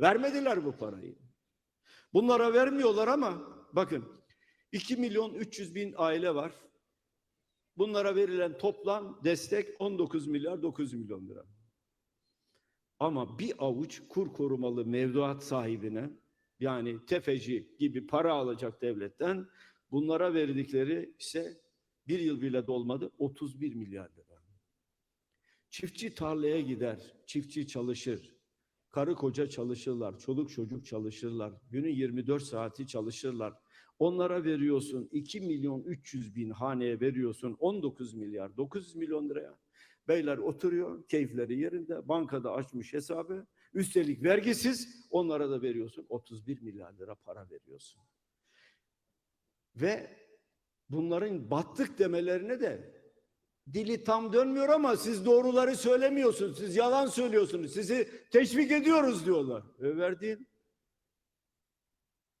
Vermediler bu parayı. Bunlara vermiyorlar ama bakın 2 milyon 300 bin aile var. Bunlara verilen toplam destek 19 milyar 900 milyon lira. Ama bir avuç kur korumalı mevduat sahibine yani tefeci gibi para alacak devletten bunlara verdikleri ise bir yıl bile dolmadı 31 milyar lira. Çiftçi tarlaya gider, çiftçi çalışır. Karı koca çalışırlar, çoluk çocuk çalışırlar. Günün 24 saati çalışırlar. Onlara veriyorsun 2 milyon 300 bin haneye veriyorsun 19 milyar 900 milyon liraya. Beyler oturuyor keyifleri yerinde bankada açmış hesabı. Üstelik vergisiz onlara da veriyorsun 31 milyar lira para veriyorsun. Ve bunların battık demelerine de dili tam dönmüyor ama siz doğruları söylemiyorsunuz. Siz yalan söylüyorsunuz. Sizi teşvik ediyoruz diyorlar. E verdiğin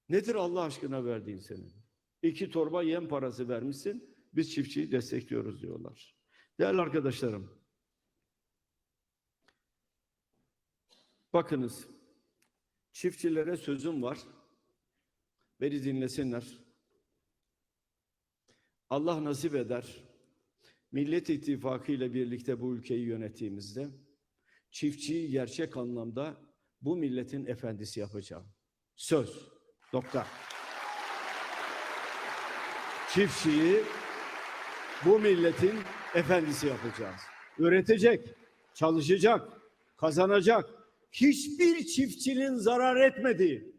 nedir Allah aşkına verdiğin senin? İki torba yem parası vermişsin. Biz çiftçiyi destekliyoruz diyorlar. Değerli arkadaşlarım. Bakınız. Çiftçilere sözüm var. Beni dinlesinler. Allah nasip eder. Millet İttifakı ile birlikte bu ülkeyi yönettiğimizde çiftçiyi gerçek anlamda bu milletin efendisi yapacağım. Söz. Nokta. Çiftçiyi bu milletin efendisi yapacağız. Üretecek, çalışacak, kazanacak. Hiçbir çiftçinin zarar etmediği,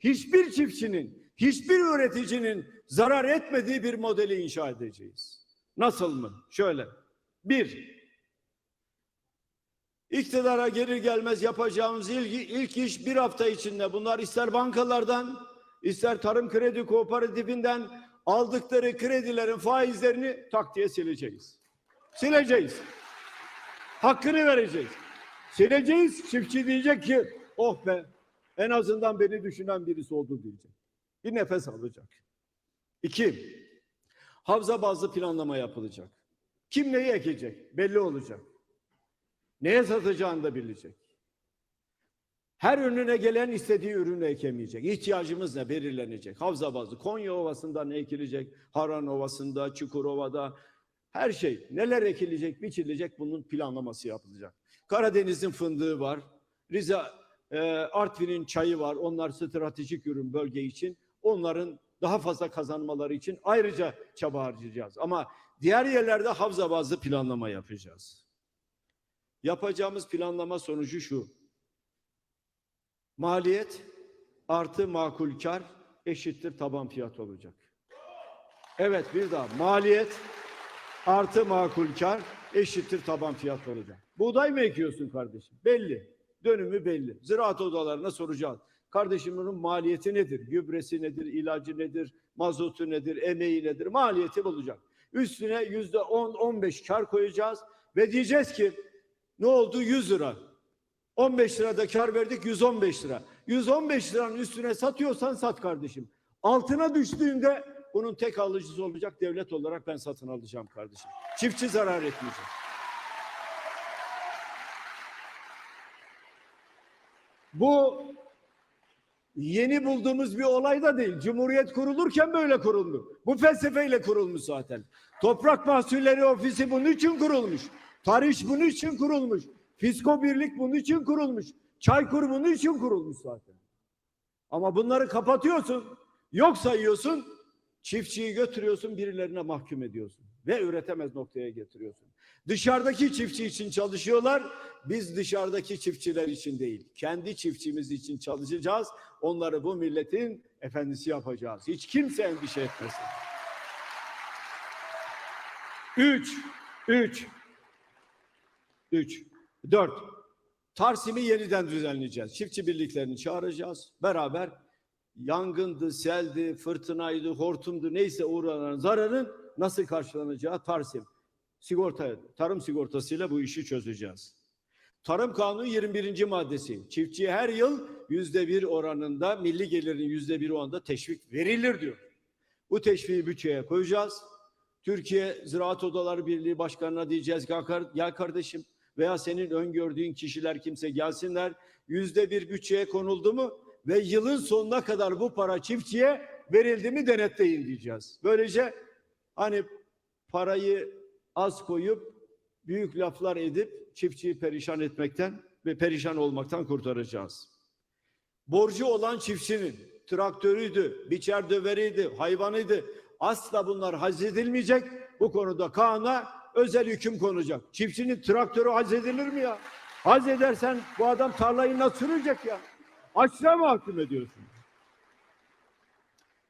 hiçbir çiftçinin, hiçbir üreticinin zarar etmediği bir modeli inşa edeceğiz. Nasıl mı? Şöyle. Bir, iktidara gelir gelmez yapacağımız ilk, ilk iş bir hafta içinde bunlar ister bankalardan, ister tarım kredi kooperatifinden aldıkları kredilerin faizlerini tak sileceğiz. Sileceğiz. Hakkını vereceğiz. Sileceğiz. Çiftçi diyecek ki oh be en azından beni düşünen birisi oldu diyecek. Bir nefes alacak. İki, havza bazlı planlama yapılacak. Kim neyi ekecek belli olacak. Neye satacağını da bilecek. Her önüne gelen istediği ürünü ekemeyecek. İhtiyacımız ne belirlenecek. Havza bazlı. Konya Ovası'nda ne ekilecek? Haran Ovası'nda, Çukurova'da her şey. Neler ekilecek, biçilecek bunun planlaması yapılacak. Karadeniz'in fındığı var. Rize, e, Artvin'in çayı var. Onlar stratejik ürün bölge için. Onların daha fazla kazanmaları için ayrıca çaba harcayacağız. Ama diğer yerlerde havza bazlı planlama yapacağız. Yapacağımız planlama sonucu şu. Maliyet artı makul kar eşittir taban fiyat olacak. Evet bir daha maliyet artı makul kar eşittir taban fiyat olacak. Buğday mı ekiyorsun kardeşim? Belli. Dönümü belli. Ziraat odalarına soracağız. Kardeşim bunun maliyeti nedir? Gübresi nedir? ilacı nedir? Mazotu nedir? Emeği nedir? Maliyeti bulacak. Üstüne yüzde on, on beş kar koyacağız ve diyeceğiz ki ne oldu? 100 lira. 15 lirada kar verdik 115 lira. 115 liranın üstüne satıyorsan sat kardeşim. Altına düştüğünde bunun tek alıcısı olacak devlet olarak ben satın alacağım kardeşim. Çiftçi zarar etmeyecek. Bu yeni bulduğumuz bir olay da değil. Cumhuriyet kurulurken böyle kuruldu. Bu felsefeyle kurulmuş zaten. Toprak Mahsulleri Ofisi bunun için kurulmuş. Tarih bunun için kurulmuş. Fisko Birlik bunun için kurulmuş. Çaykur bunun için kurulmuş zaten. Ama bunları kapatıyorsun, yok sayıyorsun, çiftçiyi götürüyorsun, birilerine mahkum ediyorsun ve üretemez noktaya getiriyorsun. Dışarıdaki çiftçi için çalışıyorlar, biz dışarıdaki çiftçiler için değil, kendi çiftçimiz için çalışacağız. Onları bu milletin efendisi yapacağız. Hiç kimse endişe etmesin. Üç, üç, üç. Dört, Tarsim'i yeniden düzenleyeceğiz. Çiftçi birliklerini çağıracağız. Beraber yangındı, seldi, fırtınaydı, hortumdu neyse uğranan zararın nasıl karşılanacağı Tarsim. Sigorta, tarım sigortasıyla bu işi çözeceğiz. Tarım Kanunu 21. maddesi. Çiftçiye her yıl yüzde bir oranında milli gelirin yüzde bir oranında teşvik verilir diyor. Bu teşviği bütçeye koyacağız. Türkiye Ziraat Odaları Birliği Başkanı'na diyeceğiz ki ya kardeşim veya senin öngördüğün kişiler kimse gelsinler. yüzde bir bütçeye konuldu mu ve yılın sonuna kadar bu para çiftçiye verildi mi denetleyin diyeceğiz. Böylece hani parayı az koyup büyük laflar edip çiftçiyi perişan etmekten ve perişan olmaktan kurtaracağız. Borcu olan çiftçinin traktörüydü, biçer döveriydi, hayvanıydı. Asla bunlar hazredilmeyecek. Bu konuda kanuna özel hüküm konacak. Çiftçinin traktörü hazredilir mi ya? Hazredersen bu adam tarlayı nasıl sürecek ya? Açlığa mahkum ediyorsun.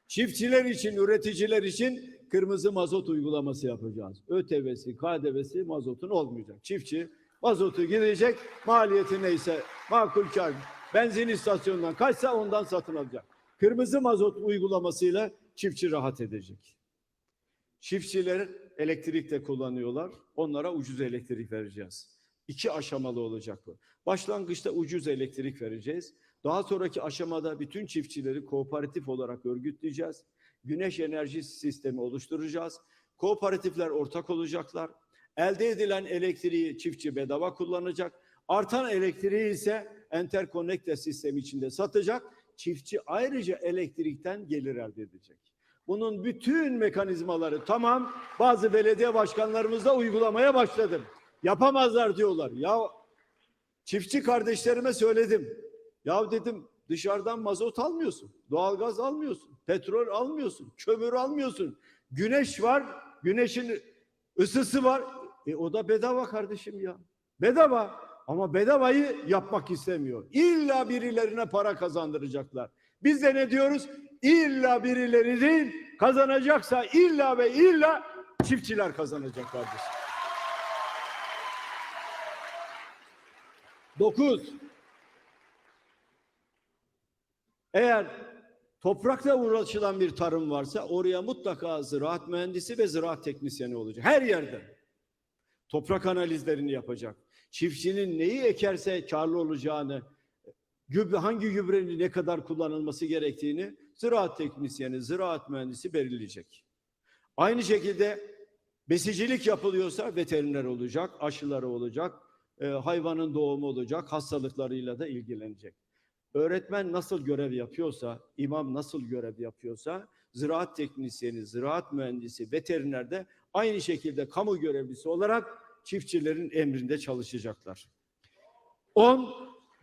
Çiftçiler için, üreticiler için kırmızı mazot uygulaması yapacağız. ÖTV'si, KDV'si mazotun olmayacak. Çiftçi mazotu gidecek, maliyeti neyse makul kar. Benzin istasyonundan kaçsa ondan satın alacak. Kırmızı mazot uygulamasıyla çiftçi rahat edecek. Çiftçiler elektrik de kullanıyorlar. Onlara ucuz elektrik vereceğiz. İki aşamalı olacak bu. Başlangıçta ucuz elektrik vereceğiz. Daha sonraki aşamada bütün çiftçileri kooperatif olarak örgütleyeceğiz. Güneş enerji sistemi oluşturacağız. Kooperatifler ortak olacaklar. Elde edilen elektriği çiftçi bedava kullanacak. Artan elektriği ise enterkonnekte sistemi içinde satacak. Çiftçi ayrıca elektrikten gelir elde edecek. Bunun bütün mekanizmaları tamam. Bazı belediye başkanlarımız da uygulamaya başladım. Yapamazlar diyorlar. Ya çiftçi kardeşlerime söyledim. Ya dedim dışarıdan mazot almıyorsun. Doğalgaz almıyorsun. Petrol almıyorsun. Kömür almıyorsun. Güneş var. Güneşin ısısı var. E o da bedava kardeşim ya. Bedava. Ama bedavayı yapmak istemiyor. İlla birilerine para kazandıracaklar. Biz de ne diyoruz? İlla birileri değil kazanacaksa illa ve illa çiftçiler kazanacak kardeşim. Dokuz. Eğer toprakla uğraşılan bir tarım varsa oraya mutlaka ziraat mühendisi ve ziraat teknisyeni olacak. Her yerde. Toprak analizlerini yapacak. Çiftçinin neyi ekerse karlı olacağını, hangi gübrenin ne kadar kullanılması gerektiğini ziraat teknisyeni, ziraat mühendisi belirleyecek. Aynı şekilde besicilik yapılıyorsa veteriner olacak, aşıları olacak, e, hayvanın doğumu olacak, hastalıklarıyla da ilgilenecek. Öğretmen nasıl görev yapıyorsa, imam nasıl görev yapıyorsa, ziraat teknisyeni, ziraat mühendisi, veteriner de aynı şekilde kamu görevlisi olarak çiftçilerin emrinde çalışacaklar. 10.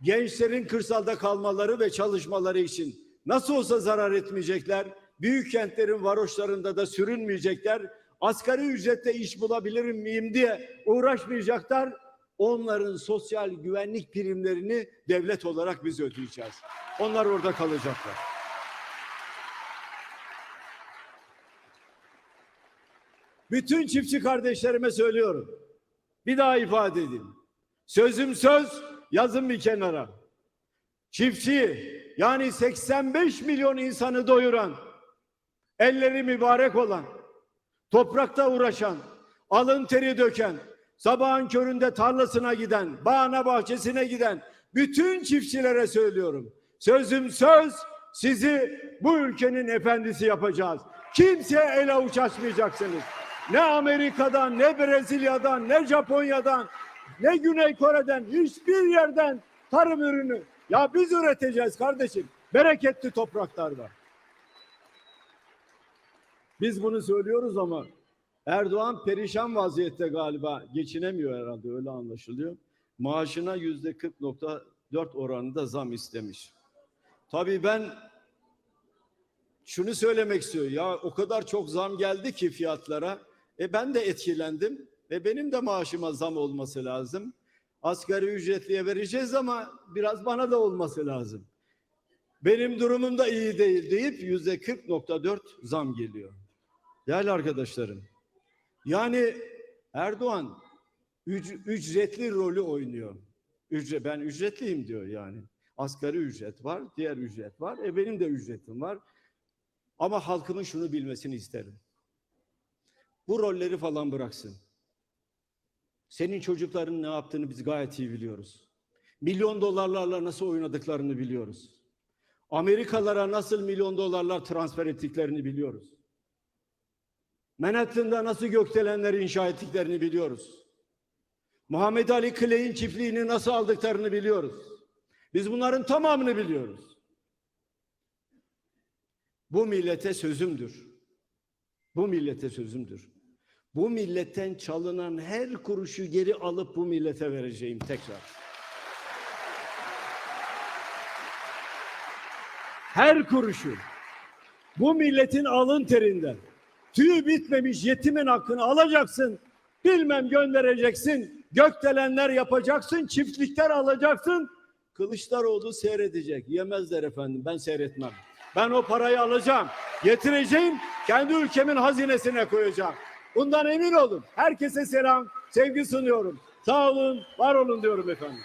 Gençlerin kırsalda kalmaları ve çalışmaları için nasıl olsa zarar etmeyecekler. Büyük kentlerin varoşlarında da sürünmeyecekler. Asgari ücretle iş bulabilir miyim diye uğraşmayacaklar. Onların sosyal güvenlik primlerini devlet olarak biz ödeyeceğiz. Onlar orada kalacaklar. Bütün çiftçi kardeşlerime söylüyorum. Bir daha ifade edeyim. Sözüm söz, yazın bir kenara. Çiftçi yani 85 milyon insanı doyuran, elleri mübarek olan, toprakta uğraşan, alın teri döken, sabahın köründe tarlasına giden, bağına bahçesine giden bütün çiftçilere söylüyorum. Sözüm söz, sizi bu ülkenin efendisi yapacağız. Kimseye el avuç açmayacaksınız. Ne Amerika'dan, ne Brezilya'dan, ne Japonya'dan, ne Güney Kore'den, hiçbir yerden tarım ürünü. Ya biz üreteceğiz kardeşim. Bereketli topraklarda. Biz bunu söylüyoruz ama Erdoğan perişan vaziyette galiba. Geçinemiyor herhalde öyle anlaşılıyor. Maaşına yüzde 40.4 oranında zam istemiş. Tabii ben şunu söylemek istiyorum. Ya o kadar çok zam geldi ki fiyatlara. E ben de etkilendim ve benim de maaşıma zam olması lazım. Asgari ücretliye vereceğiz ama biraz bana da olması lazım. Benim durumum da iyi değil deyip yüzde 40.4 zam geliyor. Değerli arkadaşlarım. Yani Erdoğan üc- ücretli rolü oynuyor. Ücret, ben ücretliyim diyor yani. Asgari ücret var, diğer ücret var. E benim de ücretim var. Ama halkımın şunu bilmesini isterim. Bu rolleri falan bıraksın. Senin çocukların ne yaptığını biz gayet iyi biliyoruz. Milyon dolarlarla nasıl oynadıklarını biliyoruz. Amerikalara nasıl milyon dolarlar transfer ettiklerini biliyoruz. Manhattan'da nasıl gökdelenleri inşa ettiklerini biliyoruz. Muhammed Ali Clay'in çiftliğini nasıl aldıklarını biliyoruz. Biz bunların tamamını biliyoruz. Bu millete sözümdür. Bu millete sözümdür. Bu milletten çalınan her kuruşu geri alıp bu millete vereceğim tekrar. Her kuruşu bu milletin alın terinden tüyü bitmemiş yetimin hakkını alacaksın. Bilmem göndereceksin. Gökdelenler yapacaksın. Çiftlikler alacaksın. Kılıçdaroğlu seyredecek. Yemezler efendim. Ben seyretmem. Ben o parayı alacağım. Getireceğim. Kendi ülkemin hazinesine koyacağım. Bundan emin olun. Herkese selam, sevgi sunuyorum. Sağ olun, var olun diyorum efendim.